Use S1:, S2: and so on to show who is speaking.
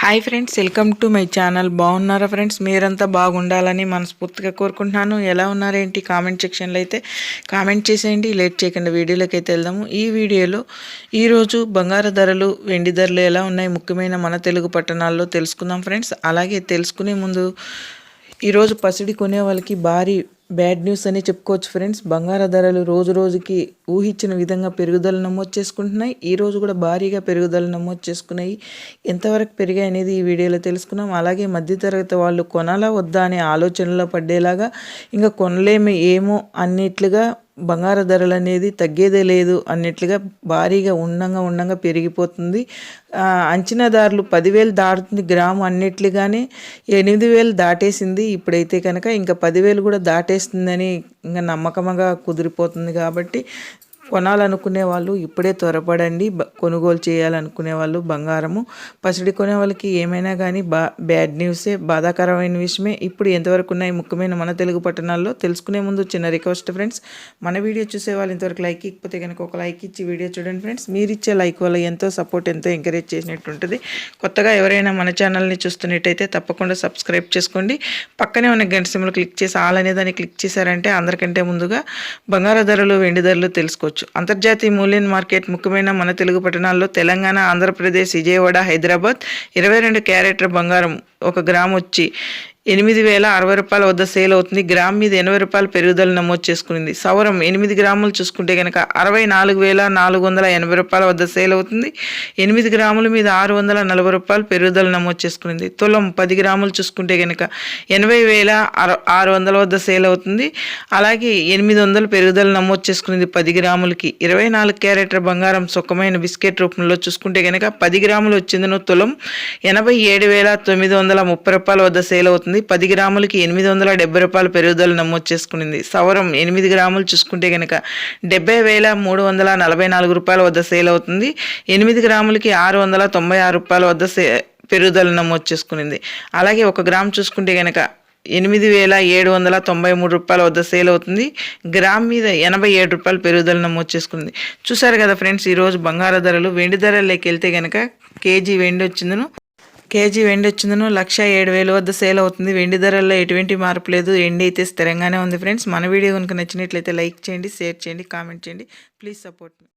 S1: Hi friends welcome to my channel బాగున్నారా friends మీరంతా బాగుండాలని మనస్ఫూర్తిగా కోరుకుంటున్నాను. ఎలా ఉన్నారేంటి? కామెంట్ సెక్షన్లో అయితే కామెంట్ చేసేయండి. లేట్ చేయకుండా వీడియోలోకి అయితే వెళ్దాము. ఈ వీడియోలో ఈరోజు బంగారు ధరలు వెండి ధరలు ఎలా ఉన్నాయి? ముఖ్యమైన మన తెలుగు పట్టణాల్లో తెలుసుకుందాం ఫ్రెండ్స్ అలాగే తెలుసుకునే ముందు ఈరోజు పసిడి కొనే వాళ్ళకి భారీ బ్యాడ్ న్యూస్ అని చెప్పుకోవచ్చు ఫ్రెండ్స్. బంగార ధరలు రోజు రోజుకి ఊహించిన విధంగా పెరుగుదల నమోదు చేసుకుంటున్నాయి. ఈ రోజు కూడా భారీగా పెరుగుదల నమోదు చేసుకున్నాయి. ఎంతవరకు పెరిగాయి అనేది ఈ వీడియోలో తెలుసుకున్నాం అలాగే మధ్యతరగతి వాళ్ళు కొనాలా వద్దా అనే ఆలోచనలో పడ్డేలాగా ఇంకా కొనలేమి ఏమో అన్నిట్లుగా బంగారు ధరలు అనేది తగ్గేదే లేదు అన్నట్లుగా భారీగా ఉండంగా ఉండంగా పెరిగిపోతుంది. అంచనాదారులు పదివేలు దాటుతుంది గ్రాము అన్నిట్లుగానే ఎనిమిది వేలు దాటేసింది. ఇప్పుడైతే కనుక ఇంకా పదివేలు కూడా దాటేస్తుందని ఇంకా నమ్మకంగా కుదిరిపోతుంది కాబట్టి కొనాలనుకునే వాళ్ళు ఇప్పుడే త్వరపడండి. కొనుగోలు చేయాలనుకునే వాళ్ళు బంగారము. పసిడి కొనే వాళ్ళకి ఏమైనా కానీ బా బ్యాడ్ న్యూసే బాధాకరమైన విషయమే. ఇప్పుడు ఎంతవరకు ఉన్నాయి ముఖ్యమైన మన తెలుగు పట్టణాల్లో తెలుసుకునే ముందు చిన్న రిక్వెస్ట్ ఫ్రెండ్స్. మన వీడియో చూసే వాళ్ళు ఇంతవరకు లైక్ ఇకపోతే కనుక ఒక లైక్ ఇచ్చి వీడియో చూడండి ఫ్రెండ్స్. మీరు ఇచ్చే లైక్ వల్ల ఎంతో సపోర్ట్ ఎంతో ఎంకరేజ్ చేసినట్టు ఉంటుంది కొత్తగా ఎవరైనా మన ఛానల్ని చూస్తున్నట్టయితే తప్పకుండా సబ్స్క్రైబ్ చేసుకోండి. పక్కనే ఉన్న గంట సిమ్లు క్లిక్ చేసి ఆల్ అనే దాన్ని క్లిక్ చేశారంటే అందరికంటే ముందుగా బంగారు ధరలు వెండి ధరలు తెలుసుకోవచ్చు. చేసుకోవచ్చు అంతర్జాతీయ మూల్యం మార్కెట్ ముఖ్యమైన మన తెలుగు పట్టణాల్లో తెలంగాణ ఆంధ్రప్రదేశ్ విజయవాడ హైదరాబాద్. ఇరవై రెండు క్యారెట్ల బంగారం ఒక గ్రామ్ వచ్చి ఎనిమిది వేల అరవై రూపాయల వద్ద సేల్ అవుతుంది. గ్రామ్ మీద ఎనభై రూపాయల పెరుగుదల నమోదు చేసుకునింది సౌరం ఎనిమిది గ్రాములు చూసుకుంటే కనుక అరవై నాలుగు వేల నాలుగు వందల ఎనభై రూపాయల వద్ద సేల్ అవుతుంది. ఎనిమిది గ్రాముల మీద ఆరు వందల నలభై రూపాయలు పెరుగుదల నమోదు చేసుకునింది తులం పది గ్రాములు చూసుకుంటే కనుక ఎనభై వేల ఆరు వందల వద్ద సేల్ అవుతుంది. అలాగే ఎనిమిది వందల పెరుగుదల నమోదు చేసుకునింది పది గ్రాములకి. ఇరవై నాలుగు క్యారెట్ల బంగారం సుఖమైన బిస్కెట్ రూపంలో చూసుకుంటే కనుక పది గ్రాములు వచ్చిందను. తులం ఎనభై ఏడు వేల తొమ్మిది వందల ముప్పై రూపాయల వద్ద సేల్ అవుతుంది. ఉంది పది గ్రాములకి ఎనిమిది వందల డెబ్బై రూపాయల పెరుగుదల నమోదు చేసుకునింది. సవరం ఎనిమిది గ్రాములు చూసుకుంటే కనుక డెబ్బై వేల మూడు వందల నలభై నాలుగు రూపాయల వద్ద సేల్ అవుతుంది. ఎనిమిది గ్రాములకి ఆరు వందల తొంభై ఆరు రూపాయల వద్ద సే పెరుగుదల నమోదు చేసుకునింది. అలాగే ఒక గ్రామ్ చూసుకుంటే కనుక ఎనిమిది వేల ఏడు వందల తొంభై మూడు రూపాయల వద్ద సేల్ అవుతుంది. గ్రామ్ మీద ఎనభై ఏడు రూపాయలు పెరుగుదల నమోదు చేసుకుంది. చూసారు కదా ఫ్రెండ్స్ ఈరోజు బంగారు ధరలు వెండి ధరలకి వెళ్తే కనుక కేజీ వెండి వచ్చిందను. కేజీ వెండి వచ్చిందను లక్ష ఏడు వేలు వద్ద సేల్ అవుతుంది. వెండి ధరల్లో ఎటువంటి మార్పు లేదు. ఎండి అయితే స్థిరంగానే ఉంది ఫ్రెండ్స్. మన వీడియో కనుక నచ్చినట్లయితే లైక్ చేయండి షేర్ చేయండి కామెంట్ చేయండి. Please support me.